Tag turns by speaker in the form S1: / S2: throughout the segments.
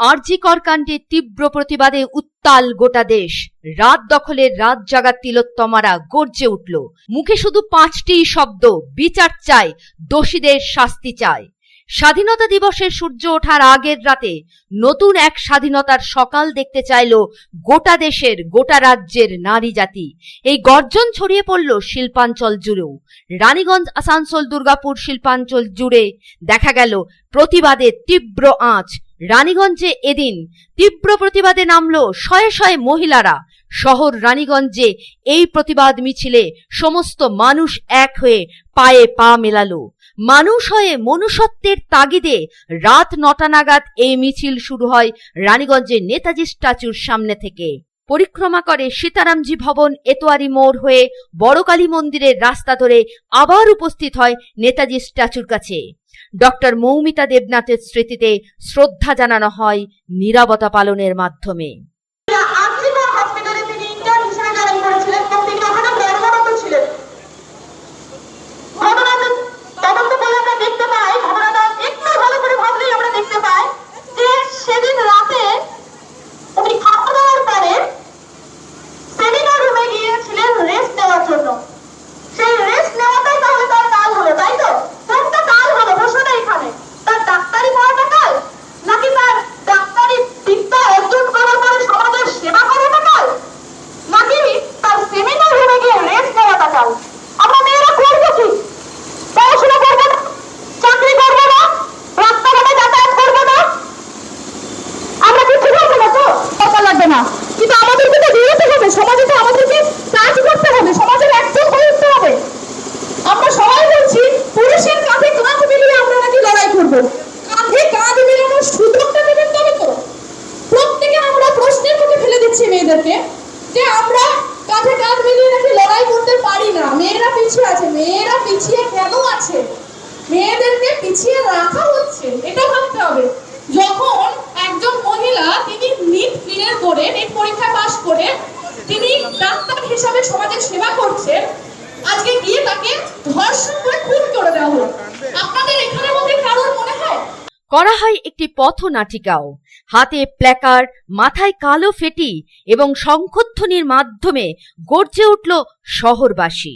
S1: আরজিকর কাণ্ডে তীব্র প্রতিবাদে উত্তাল গোটা দেশ। রাত দখলের রাত জাগা তিলোত্তমারা গর্জে উঠল। মুখে শুধু পাঁচটি শব্দ, বিচার চায় দোষীদের শাস্তি চায় স্বাধীনতা দিবসের সূর্য ওঠার আগের রাতে নতুন এক স্বাধীনতার সকাল দেখতে চাইল গোটা দেশের, গোটা রাজ্যের নারী জাতি। এই গর্জন ছড়িয়ে পড়ল শিল্পাঞ্চল জুড়েও। রানীগঞ্জ, আসানসোল, দুর্গাপুর শিল্পাঞ্চল জুড়ে দেখা গেল প্রতিবাদে তীব্র আঁচ। রানীগঞ্জে এদিন তীব্র প্রতিবাদে নামল শয়ে শয়ে মহিলারা। শহর রানীগঞ্জে এই প্রতিবাদ মিছিলে সমস্ত মানুষ এক হয়ে পায়ে পা মেলালো। মানুষ হয়ে মনুষ্যত্বের তাগিদে রাত নটা নাগাদ এই মিছিল শুরু হয় রানীগঞ্জের নেতাজি স্ট্যাচুর সামনে থেকে। পরিক্রমা করে সীতারামজি ভবন এতোয়ারি মোড় হয়ে বড়কালী মন্দিরের রাস্তা ধরে আবার উপস্থিত হয় নেতাজি স্ট্যাচুর কাছে। ডক্টর মৌমিতা দেবনাথের স্মৃতিতে শ্রদ্ধা জানানো হয় নিরাপত্তা পালনের মাধ্যমে।
S2: তিনি ইন্টার্ন হিসেবে জয়েন করেছিলেন এবং তিনি ওখানে কর্মরত ছিলেন ঘটনাটা তদন্ত করে আমরা দেখতে পাই ঘটনাটা একটু ভালো করে ভাবলেই আমরা দেখতে পাই যে সেদিন রাতে উনি খাওয়া দাওয়ার পরে সেমিনার রুমে গিয়েছিলেন রেস্ট নেওয়ার জন্য সেই রেস্ট নেওয়াটাই তাহলে তার কাল হলো তাই তো কোনটা কাল হলো প্রশ্নটা এখানে তার ডাক্তারি পড়াটা কাল নাকি তার ডাক্তারি বিদ্যা অর্জন করার পরে সমাজের সেবা করাটা কাল নাকি তার সেমিনার রুমে গিয়ে রেস্ট নেওয়াটা কাল আমরা মেয়েরা করব কি পড়াশোনা করব না চাকরি করব না রাস্তাঘাটে যাতায়াত করব না আমরা কিছু করব না তো টাকা লাগবে না কিন্তু আমাদেরকে তো বেরোতে হবে সমাজে তো আমাদেরকে কাজ করতে হবে সমাজের একজন হয়ে উঠতে হবে আমরা সবাই বলছি পুরুষের কাঁধে কাঁধ মিলিয়ে আমরা নাকি লড়াই করব কাঁধে কাঁধ মিলানোর সুযোগটা দেবেন তবে তো প্রত্যেকে আমরা প্রশ্নের মুখে ফেলে দিচ্ছি মেয়েদেরকে যে আমরা কাঁধে কাঁধ মিলিয়ে নাকি লড়াই করতে পারি না। মেয়েরা পিছিয়ে আছে। মেয়েরা পিছিয়ে কেন আছে? মেয়েদেরকে পিছিয়ে রাখা হচ্ছে। এটা ভাবতে হবে। যখন একজন মহিলা তিনি নিট ক্লিয়ার করে নিট পরীক্ষা পাশ করে, তিনি ডাক্তার হিসাবে সমাজের সেবা করছেন, আজকে গিয়ে তাকে ধর্ষণ করে খুন করে দেওয়া হলো আপনাদের এখানের মধ্যে কারোর মনে হয়
S1: করা হয় একটি পথনাটিকাও। হাতে প্ল্যাকার্ড, মাথায় কালো ফেটি এবং শঙ্খধ্বনির মাধ্যমে গর্জে উঠল শহরবাসী।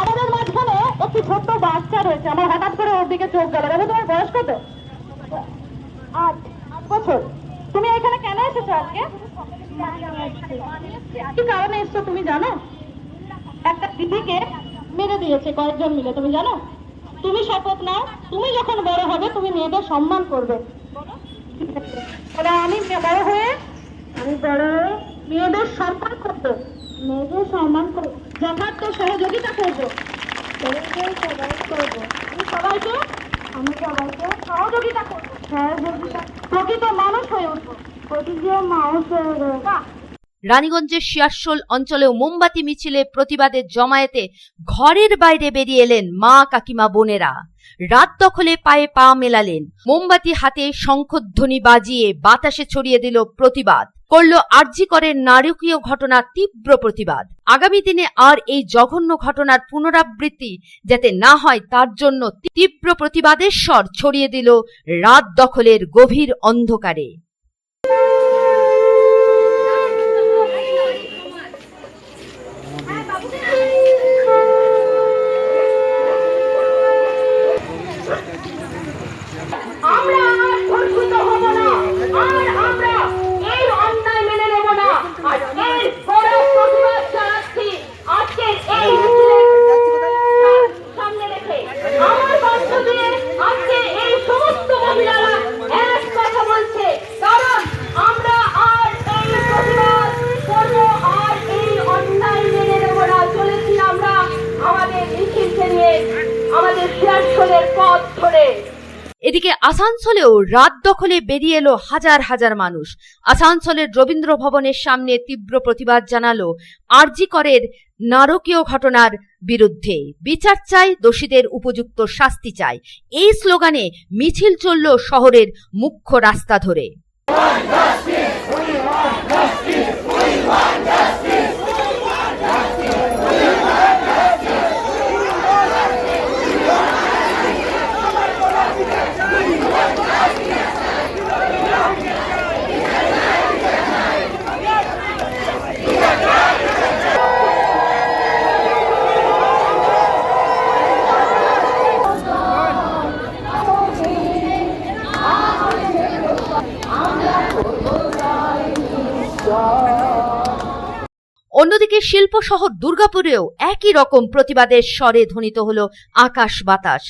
S2: আমাদের মাঝখানে একটি ছোট্ট বাচ্চা রয়েছে। আমার হঠাৎ করে ওর দিকে চোখ গেল। বাবু, তোমার বয়স কত? আট বছর। তুমি এখানে কেন এসেছ আজকে? কি কারণে এসছো তুমি জানো? একটা দিদিকে মেরে দিয়েছে কয়েকজন মিলে, তুমি জানো? তুমি শপথ নাও, তুমি যখন বড় হবে তুমি মেয়েদের সম্মান করবে। আমি বড় হয়ে, আমি বড় হয়ে মেয়েদের সম্মান করব। মেয়েদের সম্মান যথার্থ সহযোগিতা সবাইকে আমি সবাইকে সহযোগিতা প্রকৃত মানুষ হয়ে মানুষ হয়ে
S1: রানীগঞ্জের শিয়ারশোল অঞ্চলেও মোমবাতি মিছিলে প্রতিবাদের জমায়েতে ঘরের বাইরে বেরিয়ে এলেন মা কাকিমা বোনেরা। রাত দখলে পায়ে পা মেলালেন। মোমবাতি হাতে শঙ্খধ্বনি বাজিয়ে বাতাসে ছড়িয়ে দিল প্রতিবাদ। করল আর্জি করেন নারকীয় ঘটনা তীব্র প্রতিবাদ। আগামী দিনে আর এই জঘন্য ঘটনার পুনরাবৃত্তি যাতে না হয়, তার জন্য তীব্র প্রতিবাদের স্বর ছড়িয়ে দিল রাত দখলের গভীর অন্ধকারে
S2: আমরা আর ধর্ষিত হব না আর আমরা এই অন্যায় মেনে নেব না আর এর বড় প্রতিবাদ জানাচ্ছি আজকের এই মিছিলের সামনে রেখে আমার মধ্য দিয়ে আজকে এই সমস্ত মহিলারা এক কথা বলছে কারণ আমরা আর এই প্রতিবাদ করব আর এই অন্যায় মেনে নেব না চলেছি আমরা আমাদের মিছিলকে নিয়ে আমাদের শিয়ারশোলের পথ ধরে
S1: এদিকে আসানসোলেও রাত দখলে বেরিয়ে এলো হাজার হাজার মানুষ। আসানসোলের রবীন্দ্র ভবনের সামনে তীব্র প্রতিবাদ জানালো আরজি করের নারকীয় ঘটনার বিরুদ্ধে। বিচার চাই, দোষীদের উপযুক্ত শাস্তি চাই। এই স্লোগানে মিছিল চলল শহরের মুখ্য রাস্তা ধরে। অন্যদিকে শিল্প শহর দুর্গাপুরেও একই রকম প্রতিবাদের স্বরে ধ্বনিত হল আকাশ বাতাস।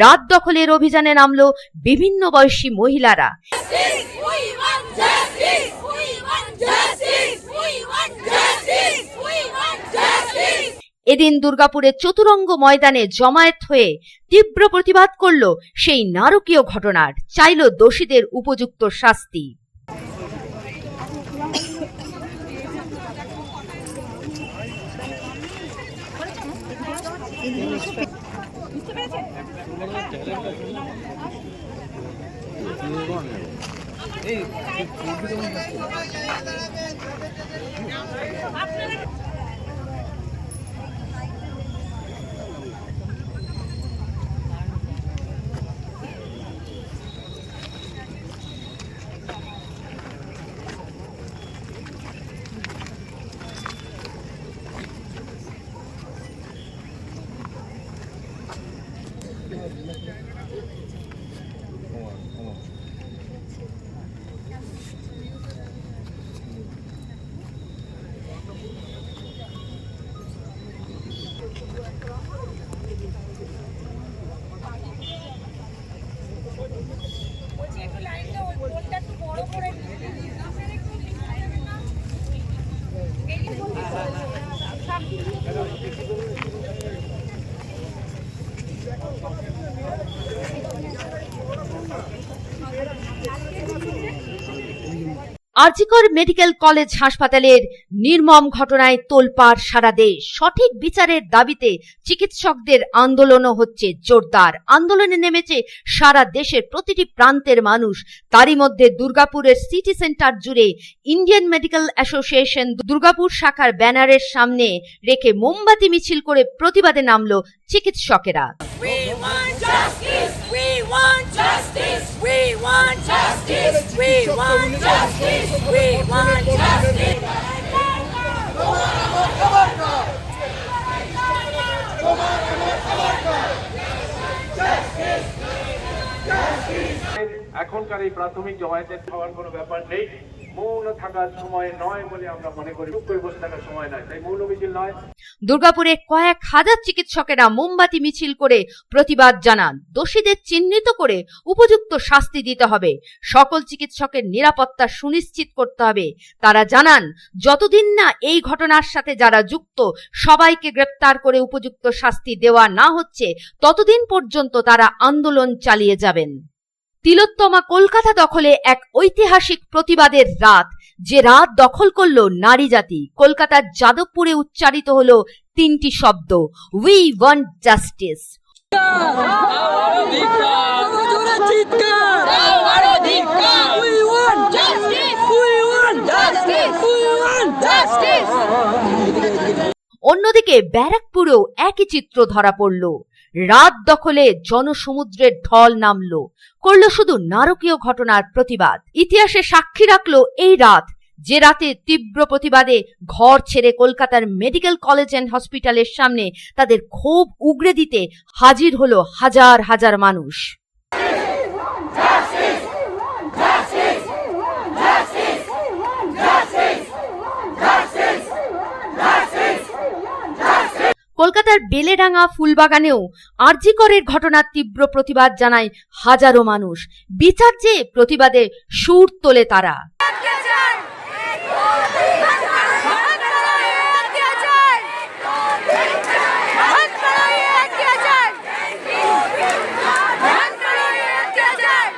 S1: রাত দখলের অভিযানে নামলো বিভিন্ন বয়সী মহিলারা! এদিন দুর্গাপুরের চতুরঙ্গ ময়দানে জমায়েত হয়ে তীব্র প্রতিবাদ করল সেই নারকীয় ঘটনার। চাইল দোষীদের উপযুক্ত শাস্তি। বুঝতে পেরেছেন? আরজিকর মেডিকেল কলেজ হাসপাতালের নির্মম ঘটনায় তোলপাড় সারা দেশ। সঠিক বিচারের দাবিতে চিকিৎসকদের আন্দোলনও হচ্ছে জোরদার। আন্দোলনে নেমেছে সারা দেশের প্রতিটি প্রান্তের মানুষ। তারই মধ্যে দুর্গাপুরের সিটি সেন্টার জুড়ে ইন্ডিয়ান মেডিকেল অ্যাসোসিয়েশন দুর্গাপুর শাখার ব্যানারের সামনে রেখে মোমবাতি মিছিল করে প্রতিবাদে নামলো চিকিৎসকেরা।
S3: Want justice! We want justice! We want justice! We want justice! Justice!
S4: এখনকার এই প্রাথমিক জমায়েতে হওয়ার কোনো ব্যাপার নেই।
S1: দুর্গাপুরে কয়েক হাজার চিকিৎসকেরা মোমবাতি মিছিল করে প্রতিবাদ জানান। দোষীদের চিহ্নিত করে উপযুক্ত শাস্তি দিতে হবে। সকল চিকিৎসকের নিরাপত্তা সুনিশ্চিত করতে হবে। তারা জানান, যতদিন না এই ঘটনার সাথে যারা যুক্ত সবাইকে গ্রেপ্তার করে উপযুক্ত শাস্তি দেওয়া না হচ্ছে, ততদিন পর্যন্ত তারা আন্দোলন চালিয়ে যাবেন। তিলোত্তমা কলকাতা দখলে এক ঐতিহাসিক প্রতিবাদের রাত, যে রাত দখল করল নারী জাতি কলকাতার যাদবপুরে উচ্চারিত হলো তিনটি শব্দ উই ওয়ান্ট জাস্টিস! অন্যদিকে ব্যারাকপুরেও একই চিত্র ধরা পড়ল রাত দখলে জনসমুদ্রের ঢল নামল। করল শুধু নারকীয় ঘটনার প্রতিবাদ। ইতিহাসে সাক্ষী রাখল এই রাত, যে রাতে তীব্র প্রতিবাদে ঘর ছেড়ে কলকাতার মেডিকেল কলেজ অ্যান্ড হসপিটালের সামনে তাদের ক্ষোভ উগড়ে দিতে হাজির হলো হাজার হাজার মানুষ। কলকাতার বেলেডাঙ্গা ফুলবাগানেও আরজিকরের ঘটনার তীব্র প্রতিবাদ জানায় হাজারো মানুষ। বিচার চেয়ে প্রতিবাদে সুর তোলে তারা
S3: অত্যাচার! হাত বাড়াও এই অত্যাচার! হাত বাড়াও এই অত্যাচার! হাত বাড়াও এই অত্যাচার!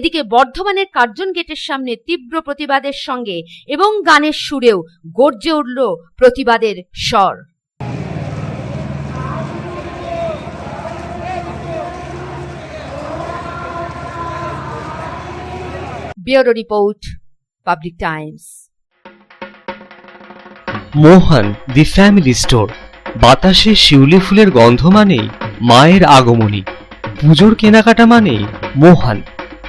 S1: এদিকে বর্ধমানের কার্জন গেটের সামনে তীব্র প্রতিবাদের সঙ্গে এবং গানের সুরেও গর্জে উঠল প্রতিবাদের স্বর। Bureau report, public times.
S5: Mohan, the family store. বাতাসে শিউলি ফুলের গন্ধ মানেই মায়ের আগমনী। পুজোর কেনাকাটা মানেই Mohan.